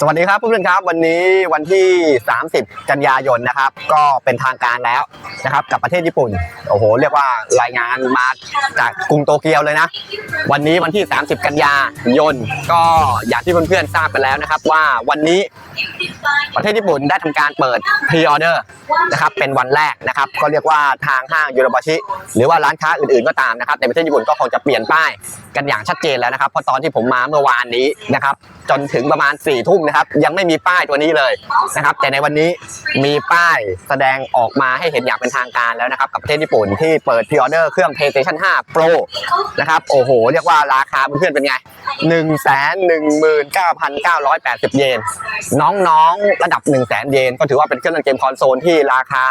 สวัสดีครับเพื่อนๆครับ วันนี้วันที่ 30 กันยายนนะครับ ก็เป็นทางการแล้วนะครับ กับประเทศญี่ปุ่นโอ้โห เรียกว่ารายงานมาจากกรุงโตเกียวเลยนะ วันนี้วันที่ 30 กันยายนก็อย่างที่เพื่อนๆทราบกันแล้วนะครับ ว่าวันนี้ ประเทศญี่ปุ่นได้ทำการเปิดพรีออเดอร์นะครับเป็นวันแรกนะครับก็เรียกว่าทางห้างยูโรบาชิ หรือว่าร้านค้าอื่นๆก็ตามนะครับในประเทศญี่ปุ่นก็คงจะเปลี่ยนป้ายกันอย่างชัดเจนแล้วนะครับเพราะตอนที่ผมมาเมื่อวานนี้นะครับจนถึงประมาณ4ี่ทุ่มนะครับยังไม่มีป้ายตัวนี้เลยนะครับแต่ในวันนี้มีป้ายแสดงออกมาให้เห็นอย่างเป็นทางการแล้วนะครับกับประเทศญี่ปุ่นที่เปิดพรีออเดอร์เครื่อง PlayStation 5 Pro นะครับโอ้โห เรียกว่าราคาเพื่อนๆเป็นไง 1 1 9 9 8 0 เยนน้้องๆ ระดับ 1 0 0 0 0 0เยน ก็ถือว่าเป็นเครื่องเล่นเกมคอนโซลที่ราคา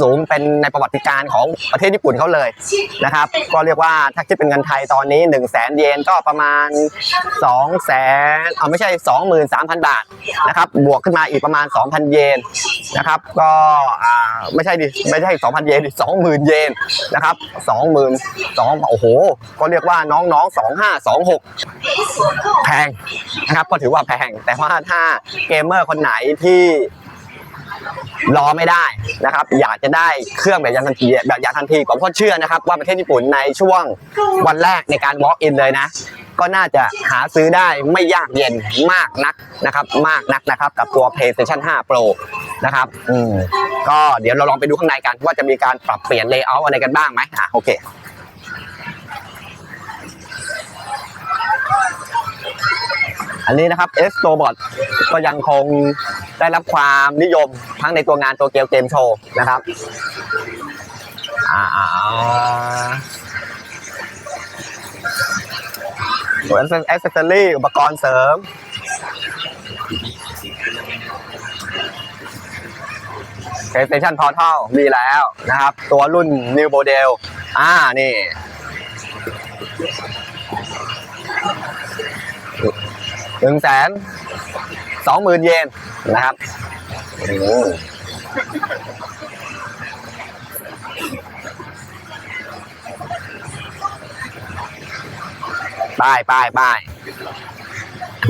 สูงเป็นในประวัติการของประเทศญี่ปุ่นเขาเลยนะครับก็เรียกว่าถ้าคิดเป็นเงินไทยตอนนี้ 1 0 0 0 0 0เยนก็ประมาณ2 0 0 0 0เอาไม่ใช่ 23,000 บาทนะครับบวกขึ้นมาอีกประมาณ 2,000 เยนนะครับก็อ่าไม่ใช่ดิไม่ใช่ 2,000 เยนดิ20,000 เยนนะครับ20,000 2โอ้โห ก็เรียกว่าน้องๆ 2526 แพงนะครับก็ถือว่าแพงแต่ว่าถ้าเกมเมอร์คนไหนที่รอไม่ได้นะครับ อยากจะได้เครื่องแบบยางทันทีแบบยางทันทีผมก็เชื่อนะครับ ว่าประเทศญี่ปุ่นในช่วงวันแรกในการ walk in เลยนะ ก็น่าจะหาซื้อได้ไม่ยากเย็นมากนักนะครับ มากนักนะครับ กับตัว PlayStation 5 Pro นะครับอืมก็เดี๋ยวเราลองไปดูข้างในกัน ว่าจะมีการปรับเปลี่ยน layout อะไรกันบ้างไหมอะโอเคอันนี้นะครับ S t o b o t ก็ยังคงได้รับความนิยมทั้งในตัวงานตัวเกมเกมโชว์นะครับอ่าเหมือนเป็น a c c e s s o r y อุปกรณ์เสริม PlayStation Portal มีแล้วนะครับ ตัวรุ่น New Model อ่า นี่หนึ่งแสน สองหมื่นเยนนะครับป้ายป้ายป้าย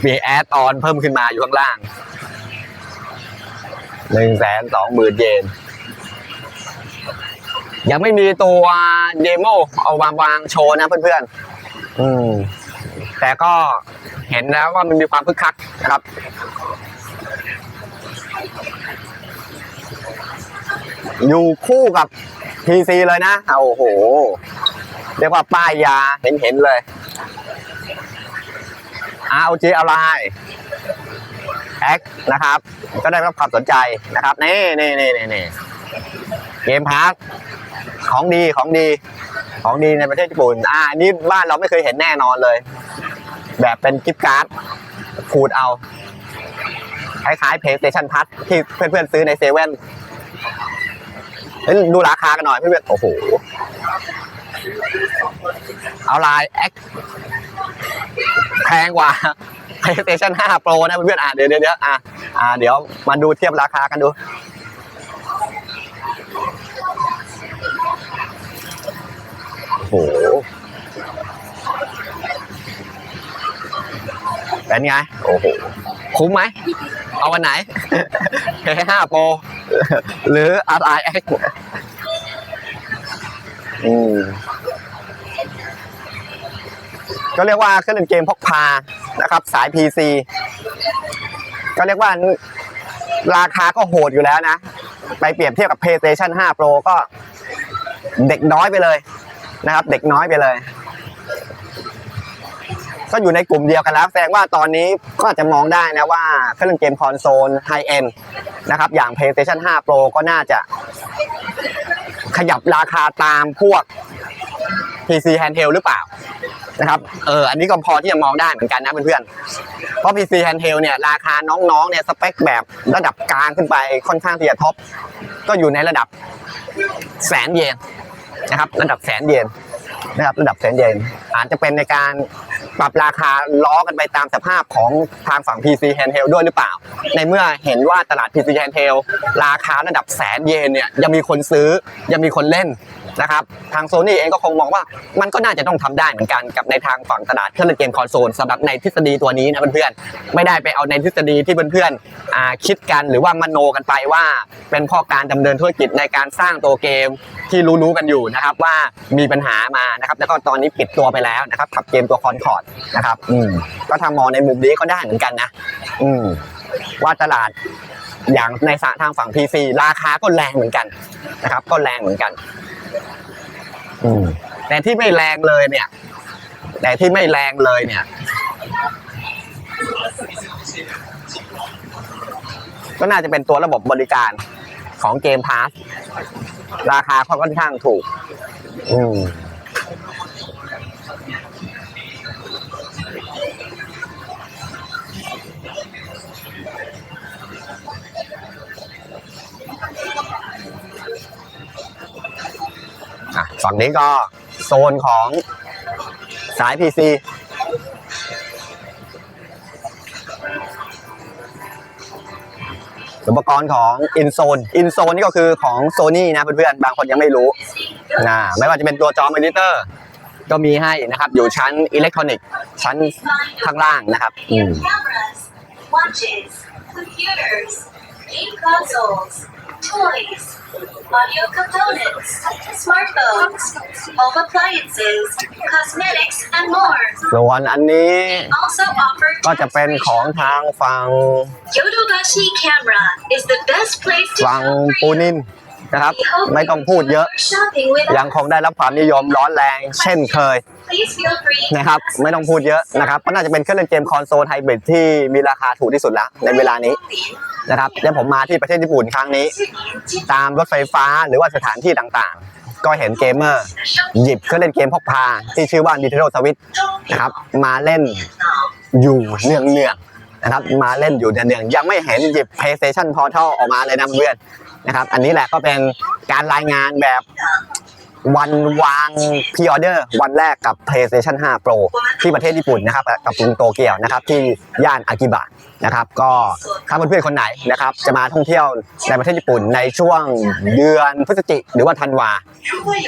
มีแอดออนเพิ่มขึ้นมาอยู่ข้างล่างหนึ่งแสนสองหมื่นเยน ยังไม่มีตัวเดโมเอามาวางโชว์นะเพื่อนๆ อืม แต่ก็เห็นแล้วว่ามันมีความคึกคักนะครับ อยู่คู่กับ PC เลยนะโอ้โห เรียกว่าป้ายยาเห็นเห็นเลย ROG อะไร X นะครับ ก็ได้รับความสนใจนะครับนี่นี่นี่นี่นี่เกมพาร์คของดีของดี ของดีในประเทศญี่ปุ่น อ่านี่บ้านเราไม่เคยเห็นแน่นอนเลย แบบเป็นกิฟต์การ์ดขูดเอา คล้ายๆ PlayStation Plus ที่เพื่อนๆซื้อในเซเว่นเฮ้ดูราคากันหน่อยเพื่อนๆโอ้โห เอาลาย X แพงกว่า PlayStation 5 Pro นะเพื่อนๆอะเดี๋ยวเดี๋ยวเดี๋ยวอะอ่าเดี๋ยวมาดูเทียบราคากันดู โห เป็นไง โอ้โห คุ้มไหม เอาวันไหน P5 Pro หรือ RIX อืมก็เรียกว่าเครื่องเล่นเกมพกพานะครับ สาย PC ก็เรียกว่าราคาก็โหดอยู่แล้วนะ ไปเปรียบเทียบกับ PlayStation 5 Pro ก็เด็กน้อยไปเลย นะครับ เด็กน้อยไปเลย ก็อยู่ในกลุ่มเดียวกันแล้วแสดงว่าตอนนี้ก็อาจจะมองได้นะว่าเครื่องเกมคอนโซลไฮเอ็นนะครับ อย่าง PlayStation 5 Pro ก็น่าจะขยับราคาตามพวก PC handheld หรือเปล่านะครับ เออ อันนี้ก็พอที่จะมองได้เหมือนกันนะเพื่อนๆ เพราะ PC handheld เนี่ยราคาน้องๆ เนี่ยสเปคแบบระดับกลางขึ้นไปค่อนข้างที่จะท็อป ก็อยู่ในระดับแสนเยน นะครับ ระดับแสนเยนนะครับระดับแสนเยนอาจจะเป็นในการปรับราคาล้อกันไปตามสภาพของทางฝั่ง PC handheld ด้วยหรือเปล่า ในเมื่อเห็นว่าตลาด PC handheld ราคาระดับแสนเยนเนี่ยยังมีคนซื้อยังมีคนเล่น นะครับทางโซนี่เองก็คงมองว่ามันก็น่าจะต้องทำได้เหมือนกันกับในทางฝั่งตลาดเครื่องเล่นเกมคอนโซลสำหรับในทฤษฎีตัวนี้นะเพื่อนๆไม่ได้ไปเอาในทฤษฎีที่เพื่อนๆคิดกันหรือว่ามโนกันไปว่า เป็นข้อการดำเนินธุรกิจในการสร้างตัวเกมที่รู้ๆกันอยู่นะครับว่ามีปัญหามานะครับแล้วก็ตอนนี้ปิดตัวไปแล้วนะครับกับเกมตัวคอนคอร์ดนะครับอืมก็ทำมองในมุมนี้ก็ได้เหมือนกันนะ อืมว่าตลาดอย่างในสะทางฝั่ง PC ราคาก็แรงเหมือนกันนะครับ ก็แรงเหมือนกัน อืมแต่ที่ไม่แรงเลยเนี่ย แต่ที่ไม่แรงเลยเนี่ย ก็น่าจะเป็นตัวระบบบริการของเกมพาสราคาเขาค่อนข้างถูก อืม ฝั่งนี้ก็โซนของสาย PC อุปกรณ์ของ InZone InZone นี่ก็คือของ Sony นะเพื่อนๆ บางคนยังไม่รู้นะไม่ว่าจะเป็นตัวจอมอนิเตอร์ก็มีให้นะครับ อยู่ชั้นอิเล็กทรอนิกส์ชั้นข้างล่างนะครับอืม watches, computers, game consoles, toys, audio components, smartphones, home appliances, cosmetics, and more. ส่วนอันนี้ Also offered ก็จะเป็นของทางฝั่ง Yodobashi Camera is the best place to ฝั่ง shop ปู for you. นิน นะครับ ไม่ต้องพูดเยอะยังคงได้รับความนิยมร้อนแรง เช่นเคยนะครับ ไม่ต้องพูดเยอะนะครับก็น่าจะเป็นเครื่องเล่นเกมคอนโซลไฮบริดที่มีราคาถูกที่สุดแล้วในเวลานี้นะครับแล้วผมมาที่ประเทศญี่ปุ่นครั้งนี้ ตามรถไฟฟ้าหรือว่าสถานที่ต่างๆ ก็เห็นเกมเมอร์ หยิบเครื่องเล่นเกมพกพา ที่ชื่อว่า Nintendo Switch นะครับมาเล่นอยู่เนืองๆนะครับมาเล่นอยู่เนืองๆยังไม่เห็นหยิบ PlayStation Portal ออกมาเลยนะเพื่อน นะครับ อันนี้แหละก็เป็นการรายงานแบบวันวางพ r ออเดอร์วันแรกกับ PlayStation 5 Pro ที่ประเทศญี่ปุ่นนะครับ กับกรุงโตเกียวนะครับ ที่ย่านอากิบะนะครับ ก็ถ้าเพื่อนๆคนไหนนะครับ จะมาท่องเที่ยวในประเทศญี่ปุ่นในช่วงเดือนพฤศจิกหรือว่าธันวา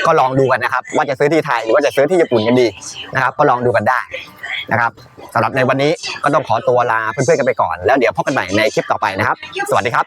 ก็ลองดูกันนะครับ ว่าจะซื้อที่ไทยหรือว่าจะซื้อที่ญี่ปุ่นกันดีนะครับ ก็ลองดูกันได้นะครับสำหรับในวันนี้ก็ต้องขอตัวลาเพื่อนๆกันไปก่อนแล้วเดี๋ยวพบกันใหม่ในคลิปต่อไปนะครับ สวัสดีครับ